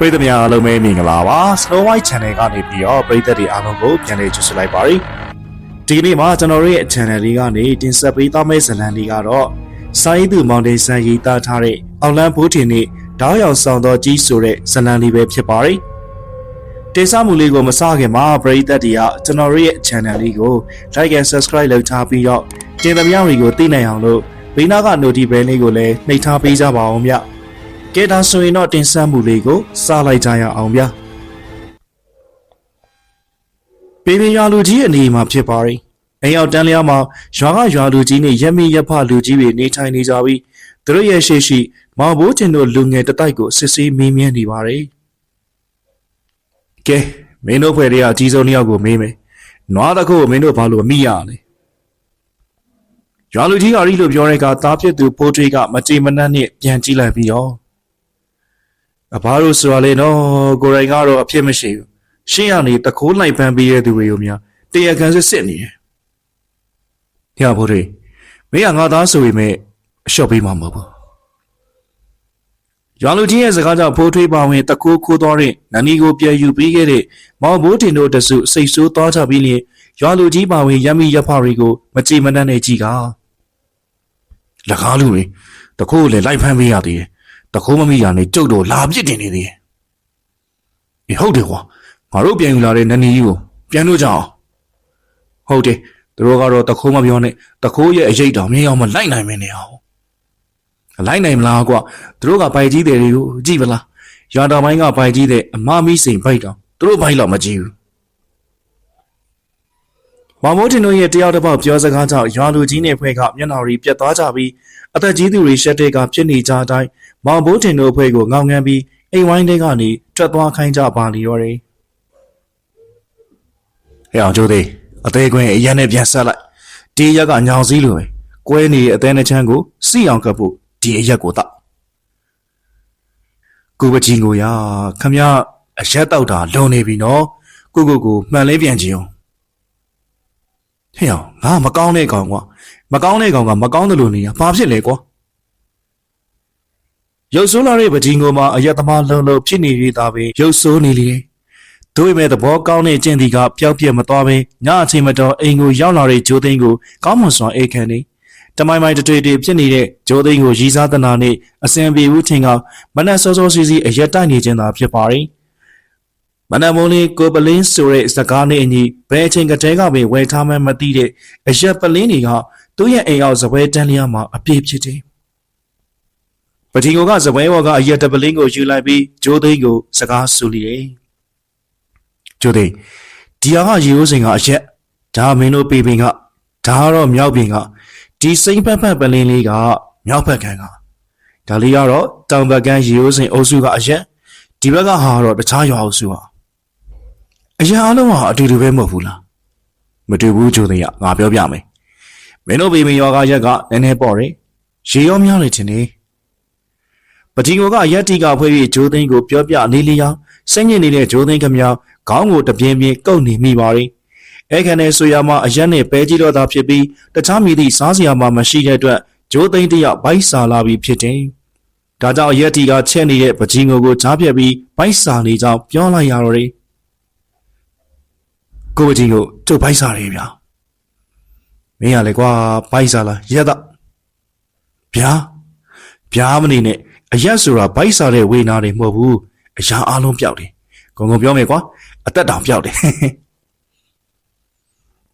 ပရိသတ်များအားလုံးပဲမင်္ဂလာပါ Snow White Channel ကနေပြီးတော့ပရိသတ်တွေအားလုံးကိုပြန်လည်ကြိုဆိုလိုက်ပါရစေဒီကနေ့မှာကျွန်တော်တို့ရဲ့ channel လေးကနေတင်ဆက်ပေးသွားမယ့်ဇာတ်လမ်းလေးကတော့စာရေးသူမောင်တင်ဆန်းရေးသားထားတဲ့အောင်လန်းဘိုးထင်နဲ့တောင်းရောက်ဆောင်တော်ကြီးဆိုတဲ့ဇာတ်လမ်းလေးပဲဖြစ်ပါတယ်တင်ဆက်မှုလေးကိုမစခင်မှာပရိသတ်တွေကကျွန်တော်တို့ရဲ့ channel လေးကို like and subscribe လုပ်ထားပြီးတော့တင်သမျှတွေကိုသိနိုင်အောင်လို့ဘေးနားက notification လေးကိုလည်းနှိပ်ထားပေးကြပါအောင်ဗျ ကဲဒါဆိုရင်တော့တင်ဆက်မှုလေးကိုစလိုက်ကြရအောင်ဗျပေပင်ရွာလူကြီးအနေမှာဖြစ်ပါရင်အိမ်ရောက်တန်းလျားမှာရွာကရွာလူကြီးနဲ့ရက်မိရက်ဖလူကြီးတွေနေထိုင်နေကြပြီးသူတို့ရဲ့ရှိရှိမောင်ဘိုးတင်တို့လူငယ်တတိုက်ကိုစစ်ဆေးမေးမြန်းနေပါတယ်ကဲမင်းတို့ဖွဲ့တွေကအကြီးဆုံးတစ်ယောက်ကိုမေးမယ်နွားတစ်ခုကိုမင်းတို့ဘာလို့မမိရလဲရွာလူကြီးကရီလို့ပြောတဲ့ကသားဖြစ်သူဖိုးထွေးကမကြေမနက်နဲ့ပြန်ကြည့်လိုက်ပြီးတော့ အဘာလို့ဆိုရလဲနော်ကိုရိုင်းကတော့အဖြစ်မရှိဘူးရှင်းရနေတခိုးလိုက်ပန်းပေးတဲ့သူတွေကိုများတရားခံစစ်စစ်နေတယ်။ဟဲ့ဖိုးထွေးမင်းကငါသားဆိုပေမဲ့အလျှော့ပေးမှာမဟုတ်ဘူး။ရွာလူကြီးရဲ့စကားကြောင့်ဖိုးထွေးပါဝင်တခိုးခိုးသွားတဲ့နန်းကြီးကိုပြန်ယူပြီးခဲ့တဲ့မောင်ဘိုးတင်တို့တစုစိတ်ဆိုးသွားကြပြီးလျင်ရွာလူကြီးပါဝင်ရမီရဖတွေကိုမကြည်မနှံ့နဲ့ကြည်ကလကားလူတွေတခိုးကိုလည်းလိုက်ဖမ်းပေးရသေးတယ်။ တခိုးမမိရနဲ့ကျုပ်တို့လာပြစ်တင်နေသေးတယ်။အေးဟုတ်တယ်ကွာငါတို့ပြန်ယူလာတဲ့နန်းကြီးကိုပြန်လို့ကြအောင်ဟုတ်တယ်သူတို့ကတော့တခိုးမပြောနဲ့တခိုးရဲ့အရေးတော်မြေအောင်မလိုက်နိုင်မင်းနေအောင်လိုက်နိုင်မလားကွာသူတို့ကဘိုက်ကြီးတယ်တွေကိုကြည့်ပလားရွာတော်ပိုင်းကဘိုက်ကြီးတဲ့အမမီးစိန်ဘိုက်တော်သူတို့ဘိုက်တော့မကြည့်ဘူးမောင်မိုးတင်တို့ရဲ့တယောက်တစ်ပေါက်ပြောစကားကြောင့်ရွာလူကြီးနဲ့ဖွဲ့ကမျက်နှာရီပြတ်သွားကြပြီးအသက်ကြီးသူတွေရှက်တဲ့ကဖြစ်နေကြအတိုင်း မောင်ဘိုးတင်တို့ဖွဲ့ကိုငောင်းငန်းပြီးအိမ်ဝိုင်းတွေကနေထွက်သွားခိုင်းကြပါလီရောတယ်ဟဲ့အောင်ကျိုးသေးအသေးကွင်းအရက်နဲ့ပြန်ဆက်လိုက်ဒီရက်ကညောင်စည်းလိုပဲကွဲနေတဲ့အသေးနှချမ်းကိုစီအောင်ကပ်ဖို့ဒီအရက်ကိုတောက်ကိုပချင်းကိုရခမရအရက်တောက်တာလွန်နေပြီနော်ကိုကိုကိုမှန်လဲပြန်ကြည့်အောင်ဟဲ့အောင်ငါမကောင်းတဲ့ကောင်ကွာမကောင်းတဲ့ကောင်ကမကောင်းတယ်လို့နေရဘာဖြစ်လဲကွာ ရုပ်ဆိုးလာတဲ့ပချင်းကိုမှအရက်သမားလုံးလုံးဖြစ်နေရတာပဲရုပ်ဆိုးနေလေတို့ပေမဲ့သဘောကောင်းတဲ့ကျင့်ဒီကပျောက်ပြက်မသွားဘဲညအချိန်မတော်အိမ်ကိုရောက်လာတဲ့ဂျိုးသိန်းကိုကောင်းမွန်စွာအိတ်ခံနေတမိုင်မိုင်တတွေ့တွေ့ဖြစ်နေတဲ့ဂျိုးသိန်းကိုရီးစားတနာနဲ့အစင်ပြေဦးထင်ကမနက်စောစောစီးစီးအရက်တိုက်နေခြင်းသာဖြစ်ပါရင်မနက်မိုးလေးကိုပလင်းဆိုတဲ့စကားနဲ့အညီဘယ်အချိန်ကတည်းကပဲဝယ်ထားမှမသိတဲ့အရက်ပလင်းတွေကသူ့ရဲ့အိမ်အောင်စပွဲတန်းလျားမှာအပြည့်ဖြစ်တယ် ပတိကိုကစပွဲဘော်ကအရက်တပလင်းကိုယူလိုက်ပြီးဂျိုးသိန်းကိုစကားဆူလိတယ်ကျိုးသိဒီဟာကရေရိုးစိန်ကအရက်ဒါမင်းတို့ပေပင်ကဒါကတော့မြောက်ပြင်ကဒီစိမ့်ဖက်ဖက်ပလင်းလေးကမြောက်ဖက်ကန်ကဒါလေးကတော့တောင်ဘက်ကန်းရေရိုးစိန်အုပ်စုကအရက်ဒီဘက်ကဟာတော့တခြားရွာအုပ်စုဟာအရက်အလုံးဟာအတူတူပဲမဟုတ်ဘူးလားမတူဘူးကျိုးသိရငါပြောပြမယ်မင်းတို့ပေပင်ရွာကရက်ကနည်းနည်းပေါ့တယ်ရေရောများနေတယ်နေ ပတိကိုကရက်တီကဖွဲပြီးဂျိုးသိန်းကိုပြောပြနေလျောင်းစိတ်ညစ်နေတဲ့ဂျိုးသိန်းခမခေါင်းကိုတပြင်းပြင်းကုတ်နေမိပါရင်အဲခံနေဆိုရမှာအရက်နဲ့ပဲကြီးတော့တာဖြစ်ပြီးတခြားမိသည့်စားစရာမှမရှိတဲ့အတွက်ဂျိုးသိန်းတရဘိုက်စာလာပြီးဖြစ်တယ်။ဒါကြောင့်ရက်တီကချက်နေတဲ့ပကြီးငိုကိုချားပြက်ပြီးဘိုက်စာနေကြောင်းပြောလိုက်ရတော့တယ်။ကိုပကြီးကိုကျုပ်ဘိုက်စာတယ်ဗျာ။မင်းရလေကွာဘိုက်စာလားရက်တော့ဗျာဗျာမနေနဲ့ အရက်ဆိုတာဘိုက်စာတဲ့ဝေနာတွေမဟုတ်ဘူးအရာအလုံးပြောက်တယ်။ဂုံဂုံပြောမယ်ကွာအသက်တောင်ပြောက်တယ်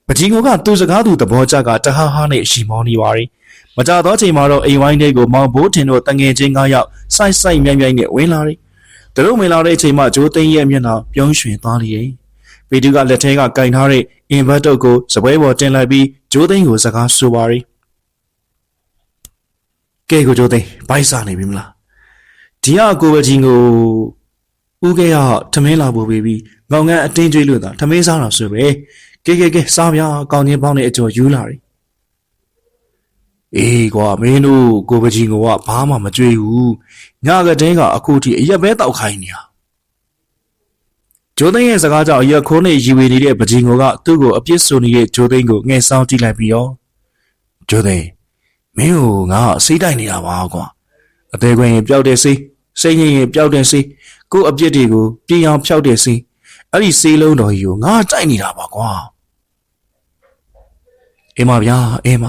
ပကြီးကိုကသူ့စကားသူသဘောကျကတဟားဟားနဲ့အရှိမောင်းနေပါရီမကြတော့ချိန်မှာတော့အိမ်ဝိုင်းလေးကိုမောင်ဘိုးထင်တို့တငငယ်ချင်း9ယောက်စိုက်စိုက်မြိုင်မြိုင်နဲ့ဝင်လာရီသူတို့ဝင်လာတဲ့အချိန်မှာဂျိုးသိန်းရဲ့မျက်နှာပြုံးရွှင်သွားလိမ့်ပေတူကလက်ထဲကကင်ထားတဲ့အင်ဗတ်တုတ်ကိုစပွဲပေါ်တင်လိုက်ပြီးဂျိုးသိန်းကိုစကားဆိုပါရီကဲကိုဂျိုးသိန်းဘိုက်စားနေပြီမလား ဒီအကိုပဲကြီးကိုဦးကရထမင်းလာပို့ပြီးငောင်ငန်းအတင်းကျွေးလို့သာထမင်းစားတာဆိုပဲကဲကဲကဲစားပြကောင်းချင်းပေါင်းနဲ့အကျော်ယူလာတယ်အေးကွာမင်းတို့ကိုပကြီးကဘာမှမကြွေးဘူးညကတင်းကအခုထိအရက်ပဲတောက်ခိုင်းနေတာဂျိုးသိန်းရဲ့စကားကြောင့်အရက်ခိုးနဲ့ရီဝေနေတဲ့ပကြီးကသူ့ကိုအပြစ်ဆိုနေတဲ့ဂျိုးသိန်းကိုငှဲ့ဆောင်ကြည့်လိုက်ပြီးတော့ဂျိုးသိန်းမင်းကိုငါစိတ်တိုက်နေတာပါကွာအသေးခွင်ရင်ပျောက်တဲ့စိတ် စိတ်ငြိမ်ရင်ပျောက်တဲ့စိတ်ကို့အပြစ်တွေကိုပြေအောင်ဖျောက်တဲ့စီးအဲ့ဒီစေးလုံးတော်ကြီးကိုငါတိုက်နေတာပါကွာအေးမဗျာအေးမ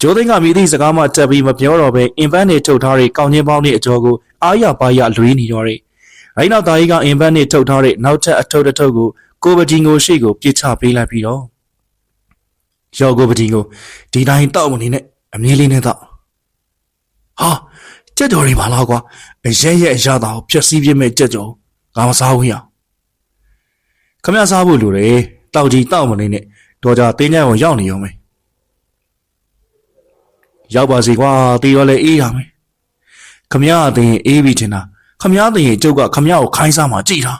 ကျိုးသိန်းကမိသည့်စကားမှတက်ပြီးမပြောတော့ပဲအင်ပန်းနေထုတ်ထားတဲ့ကောင်းချင်းပေါင်းရဲ့အကျော်ကိုအားရပါရလွေးနေတော့တယ်အဲ့နောက်သားကြီးကအင်ပန်းနေထုတ်ထားတဲ့နောက်ထပ်အထုပ်တစ်ထုပ်ကိုကိုပတင်ကိုရှေ့ကိုပြစ်ချပေးလိုက်ပြီးတော့ရောကိုပတင်ကိုဒီတိုင်းတောက်မနေနဲ့အမြဲလေးနဲ့တောက်ဟာ ကြက်တော်တွေပါလားကွာအရဲရဲ့အရသာကိုဖြက်စီးပြမဲ့ကြက်ကြော်ငါမစားဘူးရခမရစားဖို့လိုတယ်တောက်ကြီးတောက်မနေနဲ့တော်ကြတင်းညံကိုရောက်နေရုံပဲရောက်ပါစီကွာတီရောလဲအေးရမယ်ခမရအသိရင်အေးပြီထင်တာခမရအသိရင်ကျုပ်ကခမရကိုခိုင်းစားမှကြည်တာ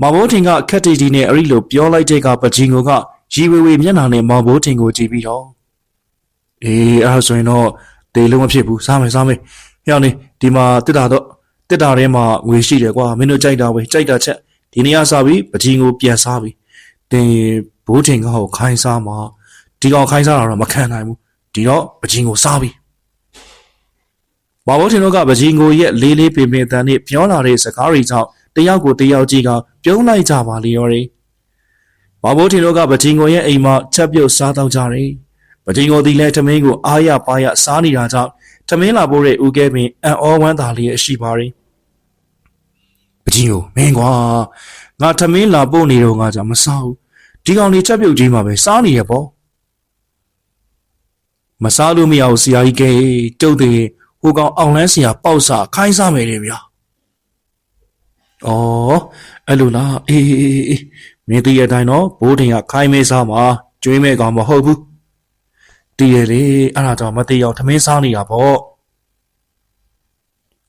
မဘိုးထင်ကခက်တီတီနဲ့အဲ့ဒီလိုပြောလိုက်တဲ့ကပဂျင်ကိုကရီဝေဝေမျက်နှာနဲ့မဘိုးထင်ကိုကြည့်ပြီးတော့အေးအဲ့ဒါဆိုရင်တော့ တေလုံးမဖြစ်ဘူးစားမယ်စားမယ်ဟျောင်းနေဒီမှာတစ်တာတော့တစ်တာထဲမှာငွေရှိတယ်ကွာမင်းတို့ကြိုက်တာပဲကြိုက်တာချက်ဒီနေ့ကစားပြီးပဂျင်ကိုပြန်စားပြီးတင်ဘိုးထင်ကကိုခိုင်းစားမှာဒီကောင်ခိုင်းစားတာတော့မခံနိုင်ဘူးဒီတော့ပဂျင်ကိုစားပြီးမဘိုးထင်တို့ကပဂျင်ကိုရဲ့လေးလေးပင်ပင်တန်နဲ့ပြောလာတဲ့စကားတွေကြောင့်တယောက်ကိုတယောက်ကြီးကပြုံးလိုက်ကြပါလေရောတယ်မဘိုးထင်တို့ကပဂျင်ကိုရဲ့အိမ်မှာချက်ပြုတ်စားတော့ကြတယ် ပဂျင်ကိုဒီလဲထမင်းကိုအားရပါရစားနေတာကြောင့်ထမင်းလာဖို့တဲ့ဦးကဲပင်အံ့ဩဝမ်းသာလျက်ရှိပါတယ်ပဂျင်ကိုမင်းကွာငါထမင်းလာပို့နေတော့ငါကြောင့်မစားဘူးဒီကောင်လေးချက်ပြုတ်ကြီးမှာပဲစားနေရပေါ့မစားလို့မရဘူးဆရာကြီးကဲတုတ်တယ်ဟိုကောင်အောင်လန်းဆရာပေါက်စားခိုင်းစားမယ်လေဗျာ။အော်အဲ့လိုလားအေးအေးအေးအေးမင်းတည်ရတိုင်းတော့ဘိုးတင်ကခိုင်းမဲစားမှာကျွေးမဲ့ကောင်မဟုတ်ဘူး။ တည်ရလေအဲ့ဒါကြောင့်မတည်အောင်ထမင်းစားနေတာပေါ့။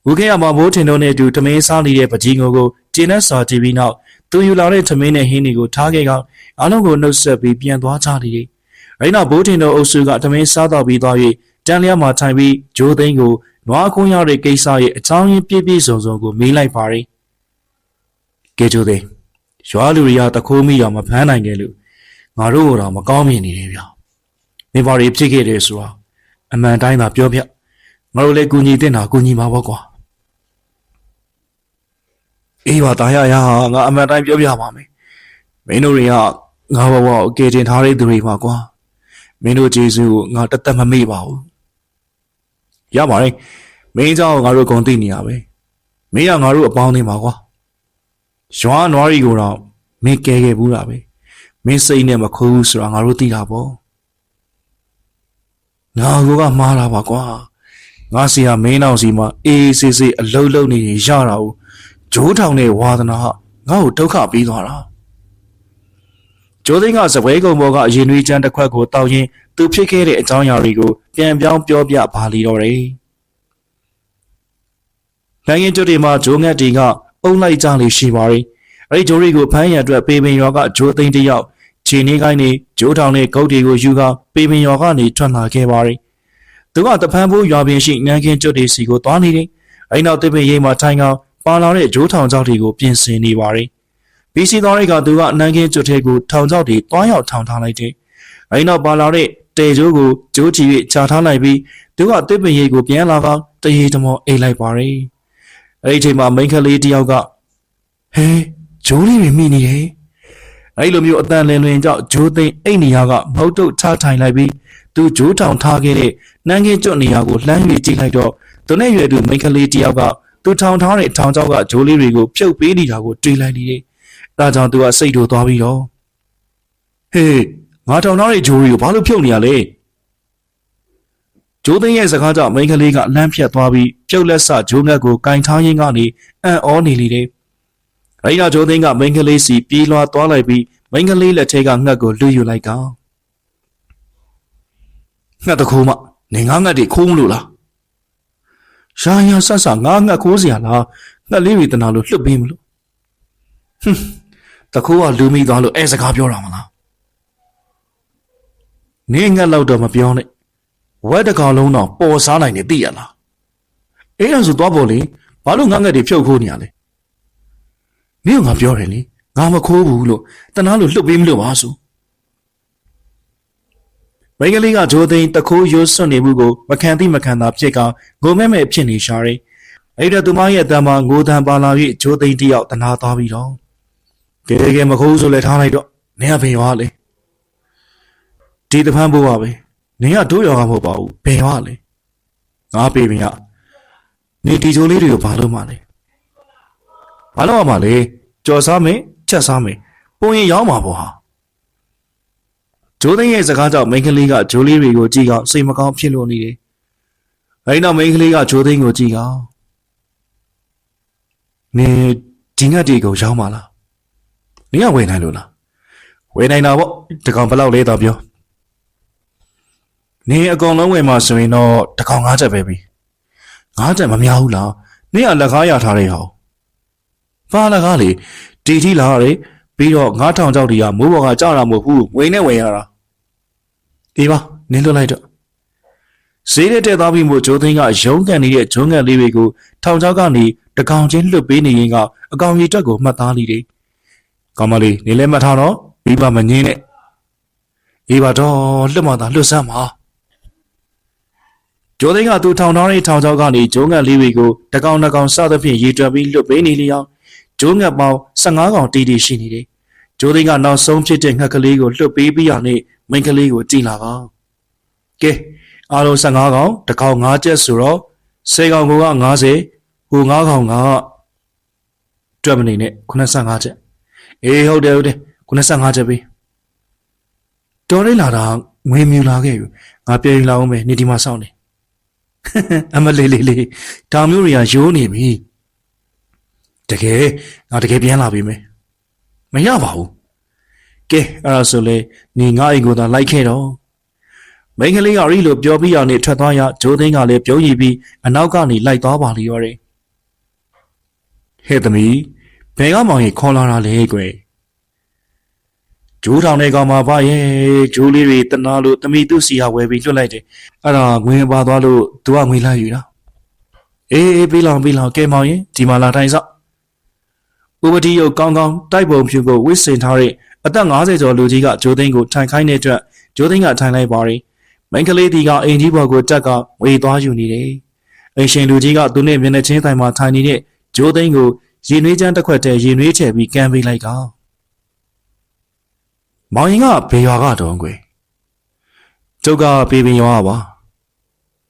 ဦးခေရမှာဘိုးတင်တို့နဲ့အတူထမင်းစားနေတဲ့ပကြီးငိုကိုကျင်းနဲ့စာကြည့်ပြီးနောက်သူယူလာတဲ့ထမင်းနဲ့ဟင်းတွေကိုထားခဲ့ကောင်အားလုံးကိုနှုတ်ဆက်ပြီးပြန်သွားကြတယ်။အဲ့နောက်ဘိုးတင်တို့အုပ်စုကထမင်းစားတော့ပြီးသွား၍တန်လျာမှာထိုင်ပြီးဂျိုးသိန်းကိုနွားခွန်းရတဲ့ကိစ္စရဲ့အကြောင်းရင်းပြည့်ပြည့်စုံစုံကိုမေးလိုက်ပါတယ်။ကဲဂျိုးသိန်းရွာလူတွေကတခိုးမိတော့မဖမ်းနိုင်ခဲ့လို့ငါတို့ကတော့မကောင်းမြင်နေတယ်ဗျာ။ မိဘတွေဖြစ်ခဲ့တယ်ဆိုတာအမှန်တိုင်းသာပြောပြငါတို့လည်းကူညီတင်တာကူညီမှာပေါ့ကွာ။အေးပါတာရရငါအမှန်တိုင်းပြောပြပါမယ်။မင်းတို့တွေကငါဘဝကိုအကယ်တင်ထားတဲ့သူတွေပါကွာ။မင်းတို့ဂျေဇုကိုငါတသက်မမေ့ပါဘူး။ရပါတယ်။မင်းเจ้าငါတို့ဂုံသိနေရပဲ။မင်းကငါတို့အပေါင်းအသင်းပါကွာ။ရွာနွားရီကိုတော့မင်းကဲခဲ့ဘူးတာပဲ။မင်းစိတ်နဲ့မခိုးဘူးဆိုတာငါတို့သိတာပေါ့။ ငါကမှားတာပါကွာ။ငါစီကမင်းနောက်စီမှာအေးအေးဆေးဆေးအလုံးလုံးနေရရတာကိုဂျိုးထောင်တဲ့ဝါသနာဟာငါ့ကိုဒုက္ခပေးသွားတာ။ကျိုးသိန်းကစပွဲကုံပေါ်ကအရင်နွေးချမ်းတစ်ခွက်ကိုတောက်ရင်းသူဖြစ်ခဲ့တဲ့အကြောင်းအရာတွေကိုပြန်ပြောင်းပြောပြပါလီတော့တယ်။နိုင်ငံကျွတ်တွေမှာဂျိုးငတ်တီကအုံလိုက်ကြလေရှိပါရီ။အဲဒီဂျိုးတွေကိုဖမ်းရန်အတွက်ပေပင်ရွာကဂျိုးသိန်းတစ်ယောက် ခြေနေကိုင်းနေဂျိုးထောင်နဲ့ဂုတ်တွေကိုယူကာပေပင်ရွာကနေထွက်လာခဲ့ပါရီ။သူကတဖန်ဖို့ရွာပင်ရှိနန်းကင်းကျွတ်တွေစီကိုသွားနေတယ်။အဲဒီနောက်တစ်ပင်ရိမ်မှာထိုင်ကောင်ပါလာတဲ့ဂျိုးထောင်ကြောက်တွေကိုပြင်ဆင်နေပါရီ။ပြီးစီသွားတဲ့ကသူကနန်းကင်းကျွတ်ထဲကိုထောင်ကြောက်တွေတွားရောက်ထောင်ထားလိုက်တယ်။အဲဒီနောက်ပါလာတဲ့တေကျိုးကိုကျိုးချီ၍ခြာထားလိုက်ပြီးသူကတစ်ပင်ရိပ်ကိုပြန်လာကောင်တရေတမောအိတ်လိုက်ပါရီ။အဲဒီအချိန်မှာမိန်းကလေးတယောက်ကဟဲဂျိုးလေးတွေမိနေတယ်။ အဲဒီလိုမျိုးအတန်လင်လင်ကြောင့်ဂျိုးသိန်းအိတ်နေရာကမဟုတ်တော့ချထိုင်လိုက်ပြီးသူဂျိုးထောင်ထားခဲ့တဲ့နန်းကင်းကျွတ်နေရာကိုလှမ်း၍ကြည့်လိုက်တော့သူနဲ့ရွယ်သူမိန်းကလေးတယောက်ကသူထောင်ထားတဲ့ထောင်ချောက်ကဂျိုးလေးတွေကိုဖြုတ်ပေးနေတာကိုတွေ့လိုက်နေတယ်။ဒါကြောင့်သူကစိတ်တို့သွားပြီးတော့ဟေးငါထောင်ထားတဲ့ဂျိုးတွေကိုဘာလို့ဖြုတ်နေရလဲဂျိုးသိန်းရဲ့စကားကြောင့်မိန်းကလေးကလမ်းဖြတ်သွားပြီးပြုတ်လက်ဆဂျိုးငတ်ကိုကင်ထားရင်းကနေအံ့ဩနေလေတယ်။ အဲဒီနောက်ဂျိုးသိန်းကမိန်းကလေးစီပြေးလွှားသွားလိုက်ပြီးမိန်းကလေးလက်ထဲကငှက်ကိုလွှတ်ယူလိုက်ကောင်ငှက်တခိုးမနေငါငှက်တွေခိုးမလို့လားရာရာဆတ်ဆတ်ငါငှက်ခိုးစရာလားငှက်လေးတွေတနာလို့လွတ်ပေးမလို့ဟွန်းတခိုးကလူမိသွားလို့အဲစကားပြောတာမလားနေငှက်လောက်တော့မပြောနဲ့ဝက်တကောင်လုံးတော့ပေါ်စားနိုင်တယ်သိရလားအေးအဲ့ဆိုသွားပေါ်လေဘာလို့ငါငှက်တွေဖြုတ်ခိုးနေရလဲ မင်းကငါပြောတယ်လေငါမခိုးဘူးလို့တနာလို့လွတ်ပေးမလို့ပါဆိုမိန်းကလေးကဂျိုးသိန်းတခိုးရိုးစွန့်နေမှုကိုမခံသိမခံသာဖြစ်ကငုံမဲ့မဲ့ဖြစ်နေရှာတယ်အဲ့ဒါသူမရဲ့အတန်မှာငိုတန်ပါလာ၍ဂျိုးသိန်းတယောက်တနာသွားပြီးတော့ကဲကဲမခိုးဆိုလဲထားလိုက်တော့နင်ကဘယ်ရွာလဲဒီတဖန်ဖို့ပါပဲနင်ကတို့ရွာကမဟုတ်ပါဘူးဘယ်ရွာလဲငါပြေပင်ကနေဒီဂျိုးလေးတွေကိုဘာလို့မှလဲ ဘာလို့မှလဲကြော်စားမယ်ချက်စားမယ်ပုံရင်ရောင်းမှာပေါ့ဟာဂျိုးသိန်းရဲ့စကားကြောင့်မိန်းကလေးကဂျိုးလေးတွေကိုကြည့်ကောင်းစိတ်မကောင်းဖြစ်လို့နေတယ်အဲ့နောက်မိန်းကလေးကဂျိုးသိန်းကိုကြည့်ကောင်းနေဒီငတ်ဒီကိုရောင်းပါလားနေကဝယ်နိုင်လို့လားဝယ်နိုင်တာပေါ့တကောင်ဘယ်လောက်လဲတော့ပြောနေအကောင်လုံးဝယ်မှာဆိုရင်တော့တကောင်၅ချက်ပဲပြီ၅ချက်မများဘူးလားနေကလက်ကားရထားတဲ့ဟော ဘာလက်ကားလေတီတီလာရတယ်ပြီးတော့9000ကြောက်တီကမိုးပေါ်ကကြောက်တာမဟုတ်ဘူးငွေနဲ့ဝယ်ရတာဒီပါနင်းလွတ်လိုက်တော့ဈေးနဲ့တက်သွားပြီးမို့ဂျိုးသိန်းကရုံးကန်နေတဲ့ဂျုံကန်လေးတွေကိုထောင်ချောက်ကနေတကောင်ချင်းလွတ်ပေးနေရင်ကအကောင်ကြီးတက်ကိုမှတ်သားလိတယ်။ကောင်မလေးနေလဲမှတ်ထားတော့ပြီးပါမငင်းနဲ့။အေးပါတော့လွတ်မှသာလွတ်စမ်းပါ။ဂျိုးသိန်းကသူထောင်ထားတဲ့ထောင်ချောက်ကနေဂျုံကန်လေးတွေကိုတကောင်တကောင်စသဖြင့်ရေတွက်ပြီးလွတ်ပေးနေလျောင်း ဂျုံငတ်ပေါင်း15ကောင်တီးတီးရှိနေတယ်။ဂျိုးသိန်းကနောက်ဆုံးဖြစ်တဲ့ငှက်ကလေးကိုလွတ်ပေးပြီးရနဲ့မိန်းကလေးကိုကြည်လာကောင်။ကဲအားလုံး15ကောင်တကောင်5ချက်ဆိုတော့10ကောင်က90ဟို9ကောင်ကတွက်မနေနဲ့85ချက်အေးဟုတ်တယ်ဟုတ်တယ်85ချက်ပြီတော်လေးလာတာငွေမြူလာခဲ့ပြီငါပြေးလာအောင်မယ်နေဒီမှာစောင့်နေအမလေးလေးလေးဒါမျိုးတွေကရိုးနေပြီ တကယ်ငါတကယ်ပြန်လာပြီမယ်မရပါဘူးကဲအဲ့ဒါဆိုလေနေငါအိမ်ကိုသာလိုက်ခဲ့တော့မိန်းကလေးကရီလိုပြောပြီးရနေထွက်သွားရဂျိုးသိန်းကလည်းပြုံးရည်ပြီးအနောက်ကနေလိုက်သွားပါလိရောတယ်ဟဲ့သမီးဘယ်ကမောင်ကြီးခေါ်လာတာလဲကွယ်ဂျိုးထောင်တဲ့ကောင်မှာပါရဲ့ဂျိုးလေးတွေတနာလို့သမီးသူ့စီဟာဝယ်ပြီးလွတ်လိုက်တယ်အဲ့ဒါငွေပါသွားလို့သူကငွေလိုက်ယူတာအေးအေးပြီးလောင်ပြီးလောင်ကဲမောင်ရင်ဒီမှာလာတိုင်းစောက် ဥပတိယုတ်ကောင်းကောင်းတိုက်ပုံဖြူကိုဝစ်စင်ထားတဲ့အသက်50ကျော်လူကြီးကဂျိုးသိန်းကိုထိုင်ခိုင်းတဲ့အတွက်ဂျိုးသိန်းကထိုင်လိုက်ပါရီမိန်းကလေးဒီကအိမ်ကြီးဘော်ကိုတက်ကဝေသွားယူနေတယ်အိမ်ရှင်လူကြီးကသူနဲ့မျက်နှာချင်းတိုင်မှာထိုင်နေတဲ့ဂျိုးသိန်းကိုရေနွေးချမ်းတစ်ခွက်တည်းရေနွေးချယ်ပြီးကမ်းပေးလိုက်ကောင်မောင်ရင်ကဘေရွာကတော့ကွယ်ကျုပ်ကပေပင်ရွာပါ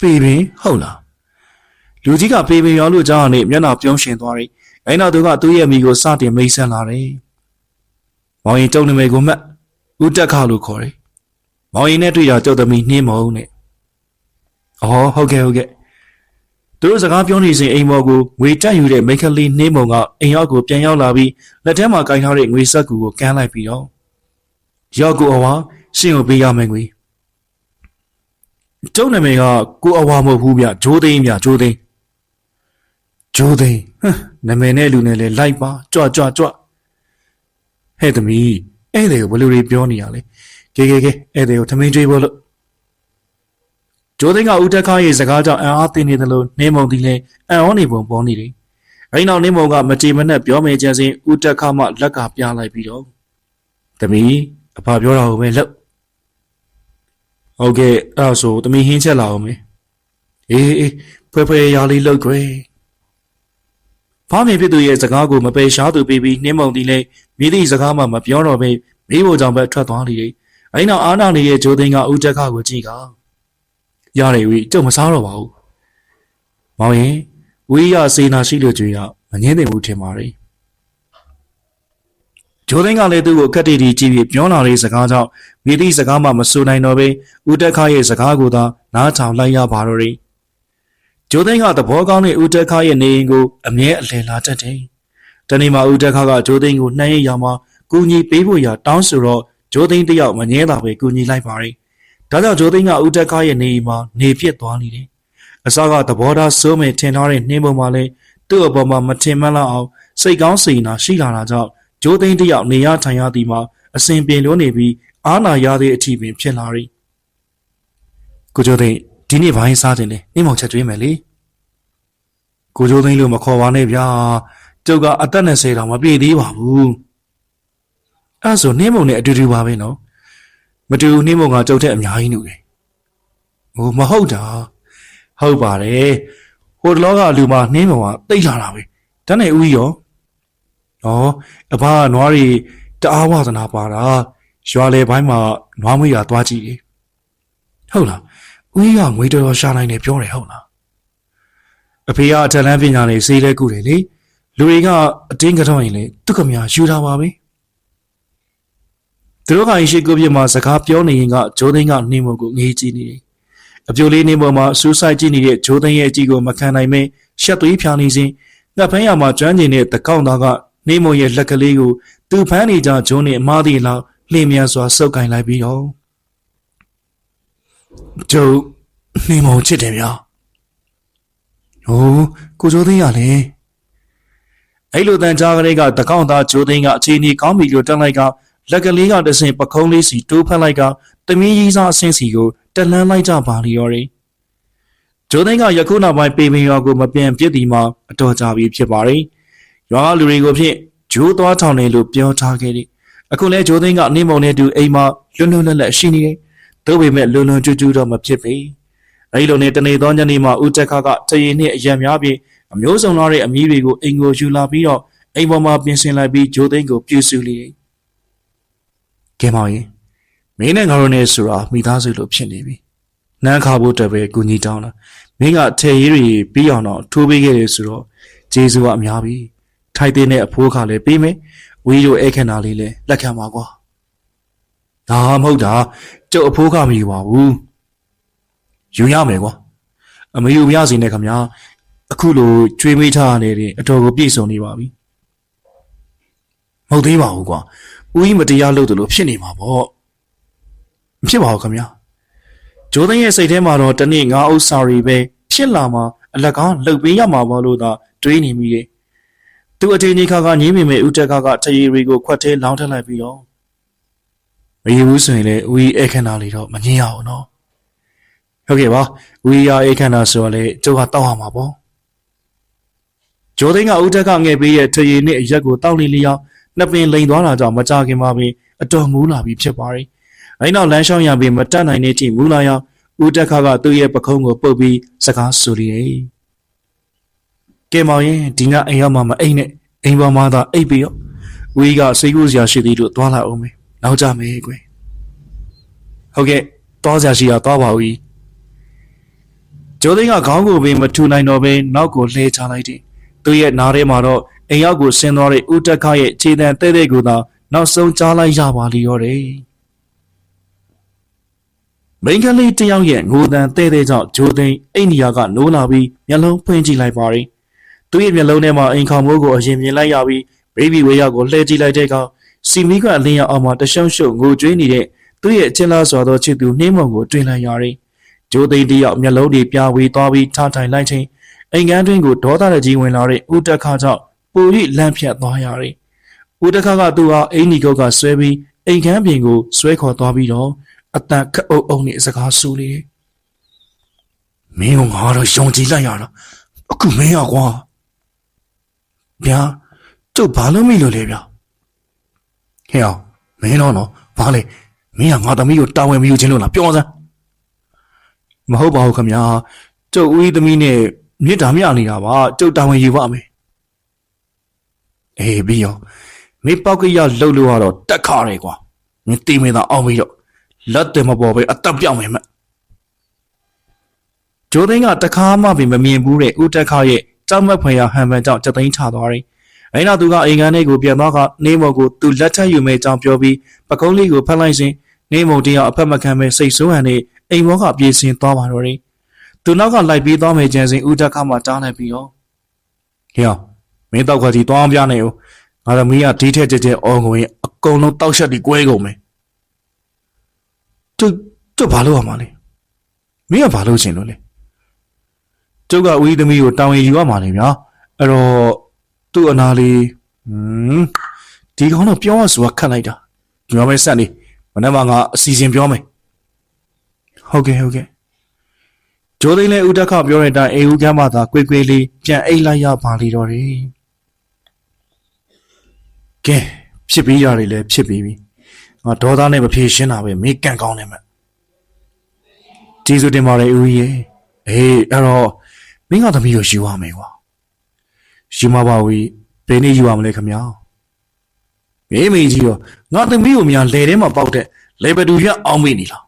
ပေပင်ဟုတ်လားလူကြီးကပေပင်ရွာလို့ကြားရနေမျက်နှာပြုံးရှင်သွားတယ် အဲ့နောက်သူကသူ့ရဲ့မိကိုစတင်မိတ်ဆက်လာတယ်မောင်ရင်တုံနေမယ်ကိုမှတ်ဦးတက်ခါလို့ခေါ်တယ်မောင်ရင်နဲ့တွေ့ရကျုပ်သမီးနှင်းမုံနဲ့အော်ဟုတ်ကဲ့ဟုတ်ကဲ့သူတို့စကားပြောနေစဉ်အိမ်မော်ကိုငွေတက်ယူတဲ့မိတ်ကလေးနှင်းမုံကအိမ်ရောက်ကိုပြန်ရောက်လာပြီးလက်ထဲမှာကင်ထားတဲ့ငွေဆက်ကူကိုကမ်းလိုက်ပြီးတော့ရောက်ကိုအဝါရှင်းကိုပေးရမယ်ငွေကျုံနာမည်ကကိုအဝါမဟုတ်ဘူးဗျဂျိုးသိန်းဗျဂျိုးသိန်း ဂျိုးသိန်းဟမ်နာမည်နဲ့လူနဲ့လဲလိုက်ပါကြွကြွကြွဟဲ့သမီးအဲ့လေကိုဘယ်လိုတွေပြောနေရလဲကဲကဲကဲအဲ့ဒီကိုသမင်းကျွေးဖို့လို့ဂျိုးသိန်းကဦးတက်ခါရဲ့စကားကြောင့်အံ့အားသင့်နေတယ်လို့နေမုံဒီလဲအံ့ဩနေပုံပေါ်နေတယ်အဲ့နောက်နေမုံကမကြေမနက်ပြောမယ်ချင်စဉ်ဦးတက်ခါမှလက်ကပြလိုက်ပြီးတော့သမီးအဖပြောတာကိုပဲလို့ဟုတ်ကဲ့အဲ့ဒါဆိုသမီးဟင်းချက်လာအောင်မေအေးအေးဖွဲဖွဲရာလေးလောက်ခွေ ဖားမြင်ဖြစ်သူရဲ့စကားကိုမပယ်ရှားသူပြီးပြီးနှင်းမုံဒီလဲမိသည့်စကားမှမပြောတော့ပဲမိဖို့ကြောင့်ပဲထွက်သွားလိမ့်တယ်။အဲဒီနောက်အာနာနေရဲ့ဂျိုးသိန်းကဦးတက်ခါကိုကြည့်ကရတယ်ဝီကျုပ်မစားတော့ပါဘူး။မောင်ရင်ဝီရစေနာရှိလို့ကြွေရမငင်းသိဘူးထင်ပါလေ။ဂျိုးသိန်းကလည်းသူ့ကိုခက်တီတီကြည့်ပြီးပြောလာတဲ့စကားကြောင့်မိသည့်စကားမှမဆိုနိုင်တော့ပဲဦးတက်ခါရဲ့စကားကိုသာနားထောင်လိုက်ရပါတော့တယ်။ ဂျိုးသိန်းကသဘောကောင်းတဲ့ဦးတက်ခါရဲ့နေရင်ကိုအမြဲအလယ်လာတတ်တယ်။တနေ့မှဦးတက်ခါကဂျိုးသိန်းကိုနှမ်းရရမှာကူညီပေးဖို့ရတောင်းဆိုတော့ဂျိုးသိန်းတယောက်မငဲတာပဲကူညီလိုက်ပါရီဒါကြောင့်ဂျိုးသိန်းကဦးတက်ကားရဲ့နေအိမ်မှာနေဖြစ်သွားနေတယ်အစကသဘောထားစိုးမဲ့ထင်ထားတဲ့နှင်းပုံမှာလဲသူ့အပေါ်မှာမထင်မှန်းလောက်အောင်စိတ်ကောင်းစိတ်နာရှိလာတာကြောင့်ဂျိုးသိန်းတယောက်နေရထိုင်ရသည်မှာအစဉ်ပြေလို့နေပြီးအာနာရတဲ့အထိပင်ဖြစ်လာရီကိုဂျိုးသိန်း ဒီနေ့ဘိုင်းစားတင်တယ်နှင်းမောင်ချက်ကျွေးမယ်လေကိုဂျိုးသိန်းလို့မခေါ်ပါနဲ့ဗျာကျုပ်ကအသက်20တောင်မပြည့်သေးပါဘူးအဲ့ဆိုနှင်းမုံနဲ့အတူတူပါပဲနော်မတူနှင်းမုံကကြုတ်တဲ့အများကြီးနူတယ်ဟိုမဟုတ်တာဟုတ်ပါတယ်ဟဟိုတလောကလူမနှင်းပေါ်မှာတိတ်လာတာပဲတန်းနေဦးကြီးရောဩအဘကနွားတွေတအားဝသနာပါတာရွာလေပိုင်းမှာနွားမွေးရသွားကြည့်တယ်ဟုတ်လား ဦးကြီးကငွေတော်တော်ရှာနိုင်တယ်ပြောတယ်ဟုတ်လားအဖေကအထက်လန်းပညာနဲ့စေးလဲကုတယ်လေလူတွေကအတင်းကတော့ရင်လေသူကမြယူတာပါပဲသူတို့ကရှိကိုပြမှာစကားပြောနေရင်ကဂျိုးသိန်းကနှင်းမကိုငေးကြည့်နေတယ်အပြိုလေးနှင်းပေါ်မှာစူးစိုက်ကြည့်နေတဲ့ဂျိုးသိန်းရဲ့အကြည့်ကိုမခံနိုင်မဲရှက်သွေးဖြာနေစဉ်ငှက်ဖမ်းရမှာကျွမ်းကျင်တဲ့တကောင်းသားကနှင်းမရဲ့လက်ကလေးကိုသူ့ဖမ်းနေကြဂျိုးနဲ့အမားသေးလောက်လှည့်မြန်စွာစုပ်ကင်လိုက်ပြီးတော့ ကျုပ်နှင်းမချစ်တယ်ဗျာဟိုးကိုဂျိုးသိန်းရလေအဲ့လိုတန်ကြားကလေးကတကောင်းသားဂျိုးသိန်းကအခြေအနေကောင်းပြီလို့တက်လိုက်ကလက်ကလေးကတဆင်ပခုံးလေးစီတိုးဖက်လိုက်ကတမင်းကြီးစားအဆင်းစီကိုတက်လန်းလိုက်ကြပါလီရော်ရီဂျိုးသိန်းကယခုနောက်ပိုင်းပေပင်ရွာကိုမပြန်ပြစ်ဒီမှာအတော်ကြာပြီဖြစ်ပါရီရွာကလူတွေကိုဖြင့်ဂျိုးသွားထောင်တယ်လို့ပြောထားခဲ့တယ်အခုလဲဂျိုးသိန်းကနေမုံနဲ့တူအိမ်မှာလွန်းလွန်းလက်လက်ရှိနေတယ် သို့ပေမဲ့လွန်းလွန်းကျူးကျူးတော့မဖြစ်ပေအဲဒီလိုနဲ့တနေ့သောညနေမှာဦးတက်ခါကတရေနဲ့အရံများပြီးအမျိုးစုံသောတဲ့အမီးတွေကိုအိမ်ကိုယူလာပြီးတော့အိမ်ပေါ်မှာပြင်ဆင်လိုက်ပြီးဂျိုးသိန်းကိုပြုစုလေကဲမောင်ရင်မင်းနဲ့ငါတို့နဲ့ဆိုတာမိသားစုလိုဖြစ်နေပြီနန်းခါဖို့တက်ပဲကူညီတောင်းလာမင်းကထဲရေးတွေပြီးအောင်တော့ထိုးပေးခဲ့တယ်ဆိုတော့ဂျေဇူးကအများပြီထိုက်တဲ့အဖိုးခါလည်းပေးမယ်ဝီတို့အဲ့ခဏလေးလည်းလက်ခံပါကွာ ဒါမဟုတ်တာကျုပ်အဖိုးခမယူပါဘူးယူရမယ်ကွာအမယူမရစီနဲ့ခမညာအခုလိုကျွေးမေးထားရတဲ့အတော်ကိုပြည့်စုံနေပါပြီမဟုတ်သေးပါဘူးကွာဦးကြီးမတရားလုပ်တယ်လို့ဖြစ်နေမှာပေါ့မဖြစ်ပါဘူးခမညာဂျိုးသိန်းရဲ့စိတ်ထဲမှာတော့တနေ့ငါးဥစ္စာတွေပဲဖြစ်လာမှာအလကားလှုပ်ပေးရမှာပေါ့လို့သာတွေးနေမိတယ်သူအထေကြီးခါကငင်းမိမယ်ဦးတက်ကကထရီတွေကိုခွက်သေးလောင်းထက်လိုက်ပြီးတော့ မရဘူးဆိုရင်လေဦးကြီးအခမ်းနားလေးတော့မငင်းရအောင်နော်ဟုတ်ကဲ့ပါဦးကြီးရအခမ်းနားဆိုတော့လေကျုပ်ကတောက်ရမှာပေါ့ဂျိုးသိန်းကဦးတက်ကငဲ့ပေးရဲ့ထရီနဲ့အရက်ကိုတောက်နေလျောက်နှစ်ပင်လိန်သွားတာကြောင့်မကြခင်ပါပဲအတော်မူးလာပြီးဖြစ်ပါရီအဲနောက်လမ်းလျှောက်ရပြီးမတက်နိုင်တဲ့အထိမူးလာရောက်ဦးတက်ခါကသူ့ရဲ့ပခုံးကိုပုတ်ပြီးစကားဆိုရည်ကဲမောင်ရင်ဒီကအိမ်ရောက်မှမအိမ်နဲ့အိမ်ပေါ်မှာသာအိပ်ပြီးတော့ဝီကစိတ်ကူးစရာရှိသေးလို့သွားလာအောင်မယ် နောက်ကြမယ်ကွယ်ဟုတ်ကဲ့သွားစရာရှိတာသွားပါဦးကျိုးသိန်းကခေါင်းကိုပင်မထူနိုင်တော့ဘဲနောက်ကိုလှဲချလိုက်တယ်သူ့ရဲ့နားထဲမှာတော့အိမ်ရောက်ကိုဆင်းသွားတဲ့ဦးတက်ခရဲ့ခြေတံတဲ့တဲ့ကိုသာနောက်ဆုံးကြားလိုက်ရပါလိမ့်ရောတယ်မိန်းကလေးတယောက်ရဲ့ငိုတန်တဲ့တဲ့ကြောင့်ဂျိုးသိန်းအိမ်နီယာကနိုးလာပြီးမျက်လုံးဖွင့်ကြည့်လိုက်ပါရီသူ့ရဲ့မျက်လုံးထဲမှာအိမ်ခေါမိုးကိုအရင်မြင်လိုက်ရပြီးဘေဘီဝေးရောက်ကိုလှည့်ကြည့်လိုက်တဲ့အခါ စီမီကအလင်းရောက်အောင်မှာတရှုံရှုံငိုကြွေးနေတဲ့သူ့ရဲ့အချင်းလားစွာသောချစ်သူနှင်းမုံကိုတွေ့လိုက်ရရီဂျိုးသိန်းတယောက်မျက်လုံးတွေပြဝေသွားပြီးထားထိုင်လိုက်ချင်းအိမ်ကန်းတွင်းကိုဒေါသတကြီးဝင်လာတဲ့ဦးတက်ခါကြောင့်ပူ၍လန့်ဖြတ်သွားရရီဦးတက်ခါကသူ့ဟာအိမ်နီကုတ်ကဆွဲပြီးအိမ်ကန်းပြင်ကိုဆွဲခေါ်သွားပြီးတော့အတန်ခက်အုပ်အုပ်နဲ့စကားဆူနေတယ်မင်းကငါတော့ယုံကြည်လိုက်ရတာအခုမင်းရကွာဗျာကျုပ်ဘာလို့မိလို့လဲဗျာ ဟဲ့အောင်မင်းတော့နော်ဘာလဲမင်းကငါသမီးကိုတာဝန်မယူခြင်းလို့လားပြောစမ်းမဟုတ်ပါဘူးခမညာကျုပ်ဦးသမီးနဲ့မြစ်တာမြနေတာပါကျုပ်တာဝန်ယူပါမယ်အေးပြီးရောမင်းပောက်ကရလှုပ်လို့ကတော့တက်ခါတယ်ကွာမင်းတီးမင်းသာအောင်ပြီးတော့လက်တယ်မပေါ်ပဲအသက်ပြောင်းမယ်မဂျိုးသိန်းကတခါမှပင်မမြင်ဘူးတဲ့ဦးတက်ခါရဲ့ကြောက်မက်ဖွယ်ရာဟန်ပန်ကြောင့်ကြသိန်းထသွားတယ်။ အဲနောက်သူကအိမ်ကန်းလေးကိုပြန်သွားကနေမော်ကိုသူလက်ထပ်ယူမဲ့ကြောင်းပြောပြီးပကုံးလေးကိုဖက်လိုက်စဉ်နေမော်တယောက်အဖက်မခံပဲစိတ်ဆိုးဟန်နဲ့အိမ်ဘောကပြေးစင်သွားပါတော့တယ်။သူနောက်ကလိုက်ပြီးသွားမယ်ကြံစဉ်ဦးတက်ခါမှတားလိုက်ပြီးရောဟေ့မင်းတော့ခွာကြီးသွားအောင်ပြနေဦးငါသမီးကဒီထက်ကြဲကြဲအော်ငွေအကုန်လုံးတောက်ရှက်ပြီးကွဲကုန်မယ်ကျုပ်ကျုပ်ဘာလို့ရမှာလဲမင်းကဘာလို့ချင်လို့လဲကျုပ်ကဦးသမီးကိုတောင်းရင်ယူရမှာလေဗျာအဲ့တော့ သူ့အနာလေးဟွန်းဒီကောင်တော့ပြောရဆိုတာခတ်လိုက်တာပြောမယ်ဆက်နေမနေ့ကငါအစီအစဉ်ပြောမယ်ဟုတ်ကဲ့ဟုတ်ကဲ့ဂျိုးသိန်းလည်းဦးတက်ခပြောတဲ့အတိုင်းအေဦးကမ်းမှသာကွေကွေလေးပြန်အိတ်လိုက်ရပါလိတော့တယ်ကဲဖြစ်ပြီးရတယ်လည်းဖြစ်ပြီးပြီငါဒေါသနဲ့မဖြေရှင်းတာပဲမေးကန်ကောင်းနေမှာကျေးဇူးတင်ပါတယ်ဦးကြီးရေအေးအဲ့တော့မင်းကသမီးကိုယူရမယ်ကွာ ယူမပါဘူးဘယ်နေ့ယူရမလဲခင်ဗျာမင်းမေကြီးရောငါသမီးကိုများလဲထဲမှာပေါက်တဲ့လေဘတူရအောင်မေးနေလား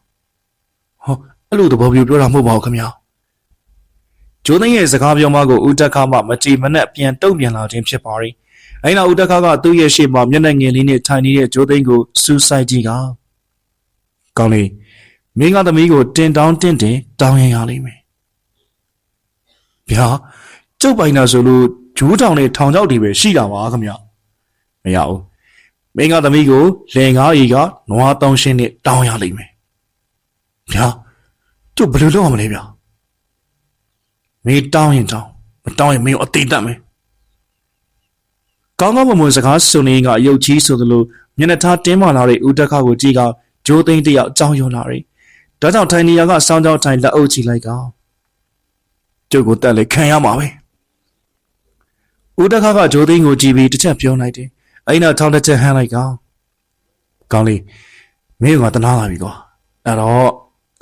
ဟောအဲ့လိုသဘောမျိုးပြောတာမဟုတ်ပါဘူးခင်ဗျာကျိုးသိန်းရဲ့စကားပြောမှကိုဦးတက်ခါမှမကြည်မနဲ့ပြန်တုံ့ပြန်လာခြင်းဖြစ်ပါရီအဲ့နောက်ဦးတက်ခါကသူ့ရဲ့ရှေ့မှာမျက်နှာငယ်လေးနဲ့ထိုင်နေတဲ့ကျိုးသိန်းကိုစူးစိုက်ကြည့်ကကောင်းလေမင်းကသမီးကိုတင်တောင်းတင်တင်တောင်းရင်ရလိမ့်မယ်ဗျာကျုပ်ပိုင်တာဆိုလို့ ဂျိုးတောင်နဲ့ထောင်ချောက်တွေပဲရှိတာပါခင်ဗျမရဘူးမင်းကသမီးကိုလင်ကားကြီးကနွားတောင်းရှင်းနဲ့တောင်းရလိမ့်မယ်ဗျာကျုပ်ဘယ်လိုလုပ်ရမလဲဗျာမင်းတောင်းရင်တောင်းမတောင်းရင်မင်းကိုအသေးတတ်မယ်ကောင်းကောင်းမွန်မွန်စကားစုံနေကအယုတ်ကြီးဆိုသလိုမျက်နှာထားတင်းမာလာတဲ့ဦးတက်ခါကိုကြည့်ကဂျိုးသိန်းတယောက်အကြောင်းယွလာတယ်ဒါကြောင့်ထိုင်နေရကစောင်းကြောင်းထိုင်လက်အုပ်ချီလိုက်ကကျုပ်ကိုတက်လေခံရမှာပဲ ဦးတက်ခါကဂျိုးသိန်းကိုကြည့်ပြီးတစ်ချက်ပြောလိုက်တယ်အဲ့နောက်ထောင်းတစ်ချက်ဟမ်းလိုက်ကောင်ကောင်းလေးမင်းကတနာလာပြီကွာအဲ့တော့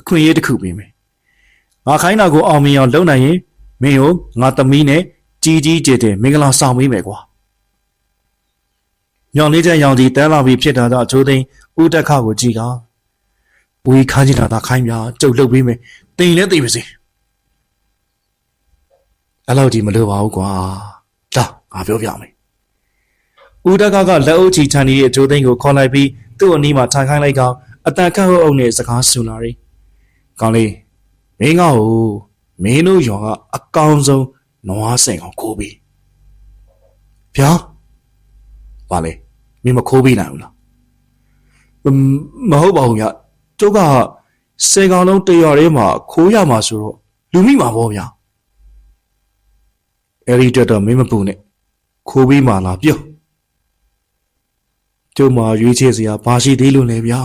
အခွင့်အရေးတစ်ခုပေးမယ်ငါခိုင်းတာကိုအောင်မြင်အောင်လုပ်နိုင်ရင်မင်းကိုငါသမီးနဲ့ကြီးကြီးကျယ်ကျယ်မင်္ဂလာဆောင်ပေးမယ်ကွာညောင်လေးချက်ရောင်ကြီးတန်းလာပြီးဖြစ်တာတော့ဂျိုးသိန်းဦးတက်ခါကိုကြည့်ကောင်ဝေးခါကြည့်တာဒါခိုင်းပြကျုပ်လုပ်ပေးမယ်တင်လည်းသိပါစေအဲ့လောက်ဒီမလို့ပါဘူးကွာလာ ငါပြောပြမယ်ဦးတက်ကကလက်အုပ်ချီချန်နေတဲ့ဂျိုးသိန်းကိုခေါ်လိုက်ပြီးသူ့အနီးမှာထိုင်ခိုင်းလိုက်ကောင်အတန်ခတ်ဟုတ်အုပ်နဲ့စကားဆူလာတယ်ကောင်းလေးမင်းကဟိုမင်းတို့ရောကအကောင်းဆုံးနွားစင်ကောင်ခိုးပြီးဗျာပါလေမင်းမခိုးပြီးနိုင်ဘူးလားမဟုတ်ပါဘူးညကျုပ်ကဆယ်ကောင်လုံးတရွာထဲမှာခိုးရမှာဆိုတော့လူမိမှာပေါ့ဗျာအဲ့ဒီတက်တော့မင်းမပူနဲ့ ခိုးပြီးမှလာပြောကျုပ်မှာရွေးချယ်စရာဘာရှိသေးလို့လဲဗျာ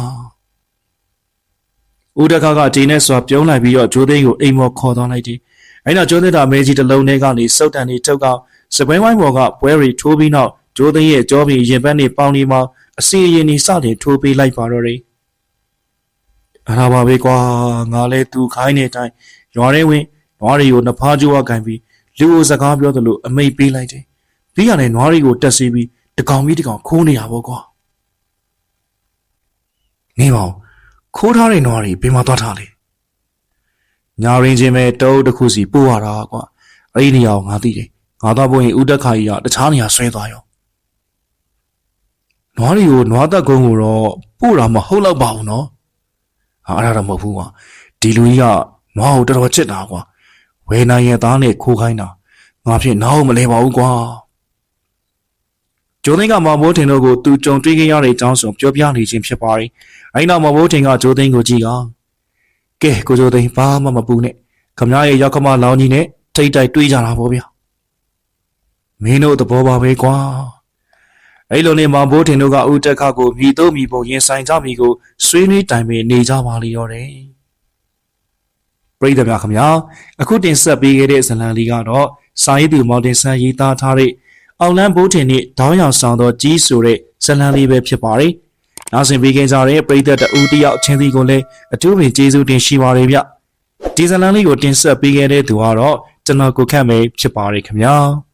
ဦးတခါကဂျင်းနဲ့စွာပြုံးလိုက်ပြီးတော့ဂျိုးသိန်းကိုအိမ်မော်ခေါ်သွားလိုက်တယ်အဲ့တော့ဂျိုးသိန်းတာမဲကြီးတစ်လုံးထဲကနေစုတ်တန်နေထုတ်ကစပွဲဝိုင်းပေါ်ကပွဲရီထိုးပြီးနောက်ဂျိုးသိန်းရဲ့ကြောပြီးရင်ပန်းနေပေါင်းနေမှာအစီအရင်နေစတင်ထိုးပေးလိုက်ပါတော့တယ်အဲ့ဒါပါပဲကွာငါလဲသူခိုင်းနေတိုင်းရွာထဲဝင်နွားတွေကိုနှဖားကြိုးဝကင်ပြီးလူကိုစကားပြောသလိုအမိတ်ပေးလိုက်တယ် ပြီးရတဲ့နွားတွေကိုတက်စီပြီးတကောင်ပြီးတကောင်ခိုးနေရပါကွာနေပါဦးခိုးထားတဲ့နွားတွေဘယ်မှာသွားထားလဲညာရင်းချင်းပဲတုံးတစ်ခုစီပို့ရတာကွာအဲ့ဒီနေရာကိုငါသိတယ်ငါတော့ဘုံရင်ဥတက်ခါကြီးကတခြားနေရာဆွဲသွားရောနွားတွေကိုနွားသက်ကုန်းကိုတော့ပို့တာမဟုတ်တော့ပါဘူးနော်ဟာအဲ့ဒါတော့မဟုတ်ဘူးကွာဒီလူကြီးကနွားကိုတော်တော်ချစ်တာကွာဝယ်နိုင်ရဲ့သားနဲ့ခိုးခိုင်းတာငါဖြစ်နားအောင်မလဲပါဘူးကွာ ဂျိုးသိန်းကမောင်ဘိုးထင်တို့ကိုသူကြုံတွေ့ခဲ့ရတဲ့အကြောင်းဆိုပြောပြနေခြင်းဖြစ်ပါတယ်။အဲဒီနောက်မောင်ဘိုးထင်ကဂျိုးသိန်းကိုကြည့်ကကဲကိုဂျိုးသိန်းဘာမှမပူနဲ့ခမရရဲ့ရောက်ခမလောင်းကြီးနဲ့ထိတ်တိုက်တွေးကြတာပေါ့ဗျာ။မင်းတို့သဘောပါပဲကွာ။အဲ့လိုနဲ့မောင်ဘိုးထင်တို့ကဦးတက်ခါကိုမြည်တော့မြည်ပုံရင်ဆိုင်ကြမိကိုဆွေးနွေးတိုင်ပင်နေကြပါလိမ့်တော့တယ်။ပရိသတ်များခင်ဗျာအခုတင်ဆက်ပေးခဲ့တဲ့ဇလံလေးကတော့စာရေးသူမောင်တင်ဆန်းရေးသားထားတဲ့ အောင်လန်းဘိုးထင်နဲ့ဒေါင်းရောင်ဆောင်သောကြီးဆိုတဲ့ဇလံလေးပဲဖြစ်ပါတယ်။နောက်ဆင်ပေးခင်ကြတဲ့ပရိသတ်တဦးတယောက်ချင်းစီကိုလည်းအထူးပင်ကျေးဇူးတင်ရှိပါတယ်ဗျ။ဒီဇလံလေးကိုတင်ဆက်ပေးခဲ့တဲ့သူကတော့ကျွန်တော်ကိုခန့်မယ်ဖြစ်ပါတယ်ခင်ဗျာ။